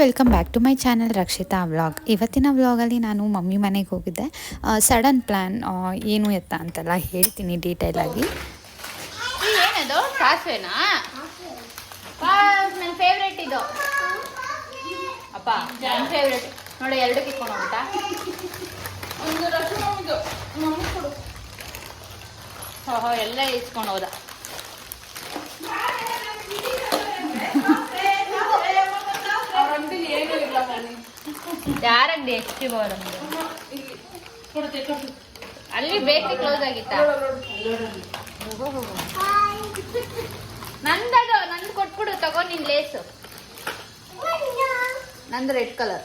Welcome back to my channel Rakshita vlog ಇವತ್ತಿನ ವ್ಲಾಗಲ್ಲಿ ನಾನು ಮಮ್ಮಿ ಮನೆಗೆ ಹೋಗಿದ್ದೆ. ಸಡನ್ ಪ್ಲ್ಯಾನ್ ಏನು ಎತ್ತ ಅಂತೆಲ್ಲ ಹೇಳ್ತೀನಿ ಡೀಟೇಲಾಗಿ ಏನದು? ಸಾಸಿವೆನಾ? ನನ್ನ ಫೇವ್ರೇಟ್ ಇದು. ಅಪ್ಪ ನನ್ನ ಫೇವ್ರೇಟ್ ನೋಡಿ ಎರಡು ಕಿತ್ಕೊಂಡು ಹೋಗ್ತಾ ಒಂದು ಕೊಡು. ಎಲ್ಲ ಇಸ್ಕೊಂಡು ಹೋದ. ಯಾರಂಗಡಿ ಎಷ್ಟು ಅಲ್ಲಿ ಬೇಕ್ರಿ ಕ್ಲೋಸ್ ಆಗಿತ್ತ? ನಂದದು, ನಂದು ಕೊಟ್ಬಿಡು, ತಗೋ ನಿನ್ ಲೇಸು ನಂದು ರೆಡ್ ಕಲರ್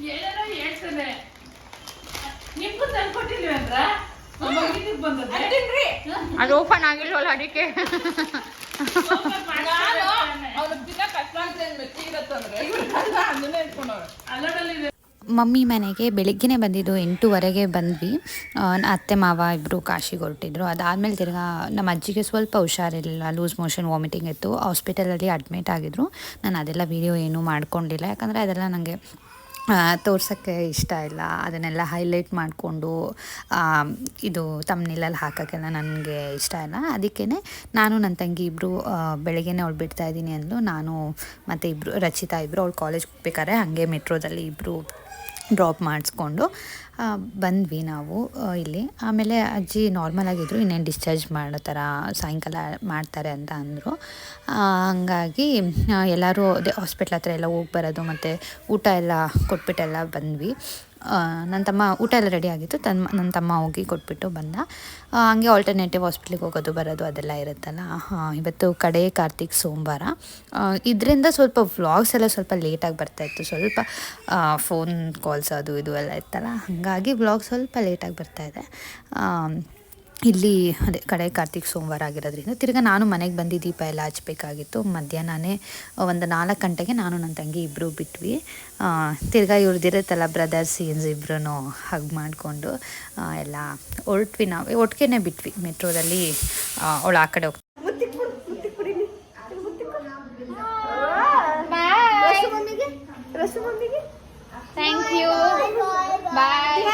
I'm ಹೇಳ್ತಾನೆ ನಿಮ್ಗೂ ತಂದ್ಕೊಟ್ಟಿಲ್ವೇನ್ರ ಅದು ಓಪನ್ ಆಗಿಲ್ವಲ್ಲ ಅದಕ್ಕೆ ಅವ್ರ ದಿನ ಮೆಚ್ಚಿ ಇರತ್ತಂದ್ರೆ? ಇವ್ರು ಮಮ್ಮಿ ಮನೆಗೆ ಬೆಳಿಗ್ಗೆ ಬಂದಿದ್ದು ಎಂಟೂವರೆಗೆ ಬಂದ್ವಿ. ಅತ್ತೆ, ಮಾವ ಇಬ್ಬರು ಕಾಶಿಗೆ ಹೊರಟಿದ್ರು. ಅದಾದಮೇಲೆ ತಿರ್ಗಾ ನಮ್ಮ ಅಜ್ಜಿಗೆ ಸ್ವಲ್ಪ ಹುಷಾರಿರಲಿಲ್ಲ. ಲೂಸ್ ಮೋಷನ್ ವಾಮಿಟಿಂಗ್ ಇತ್ತು. ಹಾಸ್ಪಿಟಲಲ್ಲಿ ಅಡ್ಮಿಟ್ ಆಗಿದ್ರು. ನಾನು ಅದೆಲ್ಲ ವೀಡಿಯೋ ಏನೂ ಮಾಡ್ಕೊಂಡಿಲ್ಲ. ಯಾಕಂದರೆ ಅದೆಲ್ಲ ನನಗೆ ತೋರ್ಸೋಕ್ಕೆ ಇಷ್ಟ ಇಲ್ಲ. ಅದನ್ನೆಲ್ಲ ಹೈಲೈಟ್ ಮಾಡಿಕೊಂಡು ಇದು ತಮ್ಮನಿಲಲ್ಲಿ ಹಾಕೋಕ್ಕೆಲ್ಲ ನನಗೆ ಇಷ್ಟ ಇಲ್ಲ. ಅದಕ್ಕೇ ನಾನು ನನ್ನ ತಂಗಿ ಇಬ್ಬರು ಬೆಳಗ್ಗೆನೇ ಅವಳು ಬಿಡ್ತಾ ಇದ್ದೀನಿ ಅಂದರು ನಾನು ಮತ್ತು ಇಬ್ಬರು ರಚಿತಾ ಇಬ್ಬರು ಅವಳು ಕಾಲೇಜ್ಗೆ ಹೋಗ್ಬೇಕಾದ್ರೆ ಹಾಗೆ ಮೆಟ್ರೋದಲ್ಲಿ ಇಬ್ಬರು ಡ್ರಾಪ್ ಮಾಡಿಸ್ಕೊಂಡು ಬಂದ್ವಿ ನಾವು ಇಲ್ಲಿ. ಆಮೇಲೆ ಅಜ್ಜಿ ನಾರ್ಮಲ್ ಆಗಿದ್ರು, ಇನ್ನೇನು ಡಿಸ್ಚಾರ್ಜ್ ಮಾಡೋ ಥರ ಸಾಯಂಕಾಲ ಮಾಡ್ತಾರೆ ಅಂತ ಅಂದರು. ಹಂಗಾಗಿ ಎಲ್ಲರೂ ಅದೇ ಹಾಸ್ಪಿಟ್ಲ್ ಹತ್ರ ಎಲ್ಲ ಹೋಗಿ ಬರೋದು, ಮತ್ತು ಊಟ ಎಲ್ಲ ಕೊಟ್ಬಿಟ್ಟೆಲ್ಲ ಬಂದ್ವಿ. ನನ್ನ ತಮ್ಮ ಊಟ ಎಲ್ಲ ರೆಡಿ ಆಗಿತ್ತು. ತನ್ನ ನನ್ನ ತಮ್ಮ ಹೋಗಿ ಕೊಟ್ಬಿಟ್ಟು ಬಂದ. ಹಾಗೆ ಆಲ್ಟರ್ನೇಟಿವ್ ಹಾಸ್ಪಿಟ್ಲಿಗೆ ಹೋಗೋದು, ಬರೋದು ಅದೆಲ್ಲ ಇರುತ್ತಲ್ಲ. ಹಾಂ, ಇವತ್ತು ಕಡೆ ಕಾರ್ತಿಕ್ ಸೋಮವಾರ. ಇದರಿಂದ ಸ್ವಲ್ಪ ವ್ಲಾಗ್ಸ್ ಎಲ್ಲ ಸ್ವಲ್ಪ ಲೇಟಾಗಿ ಬರ್ತಾಯಿತ್ತು ಸ್ವಲ್ಪ ಫೋನ್ ಕಾಲ್ಸ್ ಅದು ಇದು ಎಲ್ಲ ಇತ್ತಲ್ಲ. ಹಾಗಾಗಿ ವ್ಲಾಗ್ ಸ್ವಲ್ಪ ಲೇಟಾಗಿ ಬರ್ತಾಯಿದೆ ಇಲ್ಲಿ ಅದೇ ಕಡೆ ಕಾರ್ತಿಕ್ ಸೋಮವಾರ ಆಗಿರೋದ್ರಿಂದ ತಿರ್ಗಾ ನಾನು ಮನೆಗೆ ಬಂದು ದೀಪ ಎಲ್ಲ ಹಚ್ಬೇಕಾಗಿತ್ತು. ಮಧ್ಯಾಹ್ನನೇ ಒಂದು ನಾಲ್ಕು ಗಂಟೆಗೆ ನಾನು ನನ್ನ ತಂಗಿ ಇಬ್ಬರು ಬಿಟ್ವಿ. ತಿರ್ಗ ಇವ್ರದ್ದಿರುತ್ತಲ್ಲ ಬ್ರದರ್ಸ್ ಸೀನ್ಸ್ ಇಬ್ಬರೂ ಹಗ್ ಮಾಡಿಕೊಂಡು ಎಲ್ಲ ಹೊರಟ್ವಿ ನಾವು. ಒಟ್ಟಿಗೆನೆ ಬಿಟ್ವಿ. ಮೆಟ್ರೋದಲ್ಲಿ ಅವಳು ಆ ಕಡೆ ಹೋಗ್ತಾ ರಸಮೊಂದಿಗೆ ರಸಮೊಂದಿಗೆ ಥ್ಯಾಂಕ್ ಯು ಬಾಯ್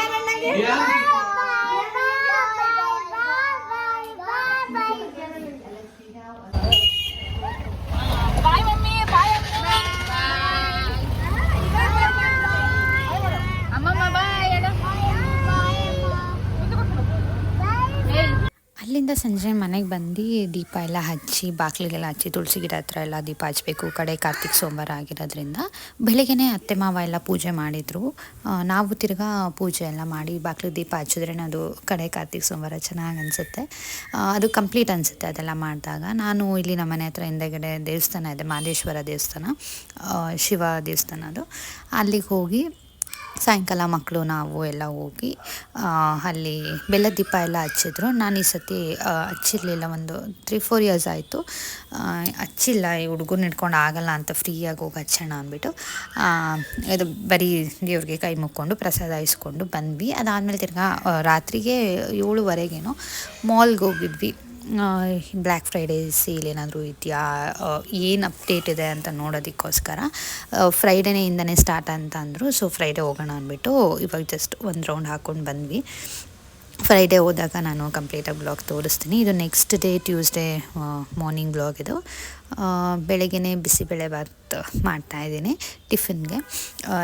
ಅಲ್ಲಿಂದ ಸಂಜೆ ಮನೆಗೆ ಬಂದು ದೀಪ ಎಲ್ಲ ಹಚ್ಚಿ, ಬಾಗಿಲಿಗೆಲ್ಲ ಹಚ್ಚಿ, ತುಳಸಿ ಗಿಡ ಹತ್ರ ಎಲ್ಲ ದೀಪ ಹಚ್ಚಬೇಕು ಕಡೆ ಕಾರ್ತಿಕ್ ಸೋಮವಾರ ಆಗಿರೋದ್ರಿಂದ. ಬೆಳಗ್ಗೆನೇ ಅತ್ತೆ ಮಾವ ಎಲ್ಲ ಪೂಜೆ ಮಾಡಿದರು. ನಾವು ತಿರ್ಗಾ ಪೂಜೆ ಎಲ್ಲ ಮಾಡಿ ಬಾಕ್ಲಿಗೆ ದೀಪ ಹಚ್ಚಿದ್ರೇ ಅದು ಕಡೆ ಕಾರ್ತಿಕ್ ಸೋಮವಾರ ಚೆನ್ನಾಗಿ ಅನಿಸುತ್ತೆ. ಅದು ಕಂಪ್ಲೀಟ್ ಅನಿಸುತ್ತೆ ಅದೆಲ್ಲ ಮಾಡಿದಾಗ. ನಾನು ಇಲ್ಲಿ ನಮ್ಮ ಮನೆ ಹತ್ರ ಹಿಂದೆಗಡೆ ದೇವಸ್ಥಾನ ಇದೆ ಮಾದೇಶ್ವರ ದೇವಸ್ಥಾನ. ಶಿವ ದೇವಸ್ಥಾನ ಅದು. ಅಲ್ಲಿಗೆ ಹೋಗಿ ಸಾಯಂಕಾಲ ಮಕ್ಕಳು, ನಾವು ಎಲ್ಲ ಹೋಗಿ ಅಲ್ಲಿ ಬೆಲ್ಲದ ದೀಪ ಎಲ್ಲ ಹಚ್ಚಿದ್ರು. ನಾನು ಈ ಸತಿ ಹಚ್ಚಿರಲಿಲ್ಲ, ಒಂದು ತ್ರೀ ಫೋರ್ ಇಯರ್ಸ್ ಆಯಿತು. ಹಚ್ಚಿಲ್ಲ, ಈ ಹುಡುಗನ ಹಿಡ್ಕೊಂಡು ಆಗಲ್ಲ ಅಂತ ಫ್ರೀಯಾಗಿ ಹೋಗಿ ಹಚ್ಚೋಣ ಅಂದ್ಬಿಟ್ಟು ಇದು ಬರೀ ದೇವ್ರಿಗೆ ಕೈ ಮುಕ್ಕೊಂಡು ಪ್ರಸಾದ ಇಸ್ಕೊಂಡು ಬಂದ್ವಿ. ಅದಾದಮೇಲೆ ತಿರ್ಗಾ ರಾತ್ರಿಗೆ ಏಳುವರೆಗೇನೋ ಮಾಲ್ಗೆ ಹೋಗಿದ್ವಿ. ಬ್ಲ್ಯಾಕ್ ಫ್ರೈಡೇ ಸೇಲ್ ಏನಾದರೂ ಇದೆಯಾ? ಏನು ಅಪ್ಡೇಟ್ ಇದೆ ಅಂತ ನೋಡೋದಕ್ಕೋಸ್ಕರ ಫ್ರೈಡೇನೇ ಇಂದನೇ ಸ್ಟಾರ್ಟ್ ಅಂತ ಅಂದರು. ಸೊ ಫ್ರೈಡೇ ಹೋಗೋಣ ಅಂದ್ಬಿಟ್ಟು ಇವಾಗ ಜಸ್ಟ್ ಒಂದು ರೌಂಡ್ ಹಾಕ್ಕೊಂಡು ಬಂದ್ವಿ. ಫ್ರೈಡೇ ಹೋದಾಗ ನಾನು ಕಂಪ್ಲೀಟಾಗಿ ಬ್ಲಾಗ್ ತೋರಿಸ್ತೀನಿ. ಇದು next day Tuesday morning blog ಇದು. ಬೆಳಗ್ಗೆ ಬಿಸಿಬೇಳೆ ಭಾತ್ ಮಾಡ್ತಾಯಿದ್ದೀನಿ ಟಿಫಿನ್ಗೆ.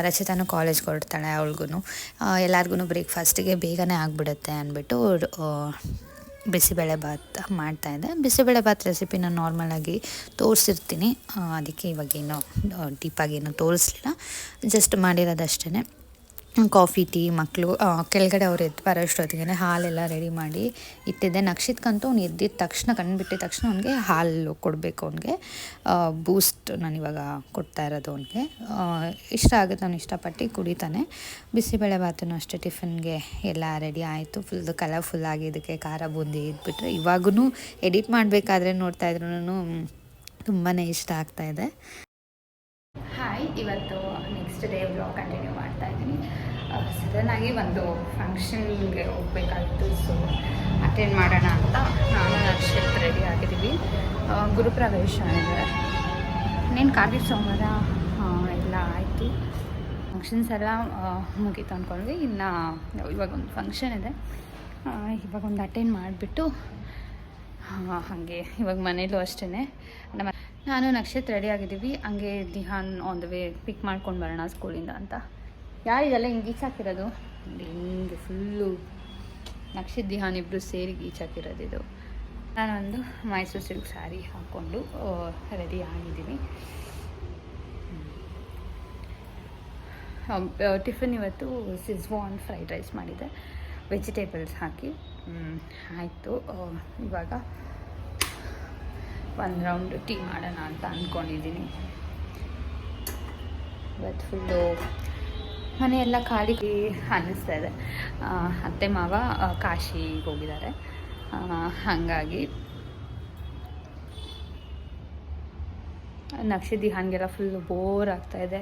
ರಚಿತಾನು ಕಾಲೇಜ್ಗೆ ಹೊರಡ್ತಾಳೆ ಅವಳಿಗೂ ಎಲ್ಲರಿಗೂ ಬ್ರೇಕ್ಫಾಸ್ಟಿಗೆ ಬೇಗನೆ ಆಗಿಬಿಡುತ್ತೆ ಅಂದ್ಬಿಟ್ಟು ಬಿಸಿಬೇಳೆ ಭಾತ್ ಮಾಡ್ತಾಯಿದ್ದೆ ಬಿಸಿಬೇಳೆ ಭಾತ್ ರೆಸಿಪಿನ ನಾರ್ಮಲಾಗಿ ತೋರಿಸಿರ್ತೀನಿ. ಅದಕ್ಕೆ ಇವಾಗೇನು ಡೀಪಾಗಿ ಏನು ತೋರಿಸ್ಲಿಲ್ಲ. ಜಸ್ಟ್ ಮಾಡಿರೋದಷ್ಟೇ ಕಾಫಿ, ಟೀ ಮಕ್ಕಳು ಕೆಳಗಡೆ ಅವ್ರು ಎದ್ದು ಬರೋಷ್ಟೊತ್ತಿಗೆ ಹಾಲೆಲ್ಲ ರೆಡಿ ಮಾಡಿ ಇಟ್ಟಿದ್ದೆ. ನಕ್ಷಿತ್ಕಂತೂ ಅವ್ನು ಎದ್ದಿದ್ದ ತಕ್ಷಣ ಕಣ್ಬಿಟ್ಟಿದ ತಕ್ಷಣ ಅವ್ನಿಗೆ ಹಾಲು ಕೊಡಬೇಕು ಅವ್ನಿಗೆ. ಬೂಸ್ಟ್ ನಾನು ಇವಾಗ ಕೊಡ್ತಾ ಇರೋದು ಅವ್ನಿಗೆ. ಇಷ್ಟ ಆಗುತ್ತೆ, ಅವ್ನು ಇಷ್ಟಪಟ್ಟು ಕುಡಿತಾನೆ. ಬಿಸಿಬೇಳೆ ಭಾತೂ ಅಷ್ಟೇ, ಟಿಫಿನ್ಗೆ ಎಲ್ಲ ರೆಡಿ ಆಯಿತು. ಫುಲ್ ಕಲರ್ಫುಲ್ ಆಗಿ ಇದಕ್ಕೆ ಖಾರ ಬೂಂದಿ ಇದ್ಬಿಟ್ರೆ ಇವಾಗೂ ಎಡಿಟ್ ಮಾಡಬೇಕಾದ್ರೆ ನೋಡ್ತಾ ಇದ್ರು ತುಂಬಾ ಇಷ್ಟ ಆಗ್ತಾಯಿದೆ ಹಾಯ್ ಇವತ್ತು ನೆಕ್ಸ್ಟ್ ಡೇ ಬ್ಲಾಗ್ ಕಂಟಿನ್ಯೂ ಮಾಡ್ತಾ ಇದ್ದೀನಿ. ಸಡನ್ನಾಗಿ ಒಂದು ಫಂಕ್ಷನ್ಗೆ ಹೋಗ್ಬೇಕಾಗಿತ್ತು ಸೊ ಅಟೆಂಡ್ ಮಾಡೋಣ ಅಂತ ನಾನು ನಕ್ಷತ್ರ ರೆಡಿ ಆಗಿದ್ದೀವಿ. ಗುರುಪ್ರವೇಶ ಇದೆ. ಇನ್ನೇನು ಕಾರ್ತಿಕ್ ಸೋಮವಾರ? ಎಲ್ಲ ಆಯಿತು. ಫಂಕ್ಷನ್ಸ್ ಎಲ್ಲ ಮುಗೀತು ಅಂದ್ಕೊಂಡ್ವಿ ಇನ್ನು, ಇವಾಗ ಒಂದು ಫಂಕ್ಷನ್ ಇದೆ. ಇವಾಗ ಒಂದು ಅಟೆಂಡ್ ಮಾಡಿಬಿಟ್ಟು ಹಾಗೆ ಇವಾಗ ಮನೇಲೂ ಅಷ್ಟೇ ನಮ್ಮ, ನಾನು ನಕ್ಷತ್ರ ರೆಡಿ ಆಗಿದ್ದೀವಿ. ಹಂಗೆ Dihaan on the way pick ಮಾಡ್ಕೊಂಡು ಬರೋಣ ಸ್ಕೂಲಿಂದ ಅಂತ. ಯಾರಿದೆಲ್ಲ ಹಿಂಗೆ ಗೀಚಾಕಿರೋದು ಹಿಂಗೆ ಫುಲ್ಲು ನಕ್ಷತ್ ದಿಹಾನ್ ಇಬ್ಬರು ಸೇರಿ ಗೀಚಾಕಿರೋದು ಇದು. ನಾನೊಂದು ಮೈಸೂರು ಸಿಲ್ಕ್ ಸ್ಯಾರಿ ಹಾಕ್ಕೊಂಡು ರೆಡಿ ಆಗಿದ್ದೀನಿ. ಟಿಫನ್ ಇವತ್ತು ಸಿಜ್ವಾನ್ ಫ್ರೈಡ್ ರೈಸ್ ಮಾಡಿದ್ದೆ ವೆಜಿಟೇಬಲ್ಸ್ ಹಾಕಿ. ಆಯಿತು. ಇವಾಗ ಒಂದು ರೌಂಡ್ ಟೀ ಮಾಡೋಣ ಅಂತ ಅಂದ್ಕೊಂಡಿದ್ದೀನಿ ಇವತ್ತು ಫುಲ್ಲು ಮನೆಯೆಲ್ಲ ಖಾಲಿ ಅನ್ನಿಸ್ತಾ ಇದೆ. ಅತ್ತೆ ಮಾವ ಕಾಶಿಗೆ ಹೋಗಿದ್ದಾರೆ. ಹಾಗಾಗಿ ನಕ್ಷದಿ ಹಾಗೆಲ್ಲ ಫುಲ್ ಬೋರ್ ಆಗ್ತಾಯಿದೆ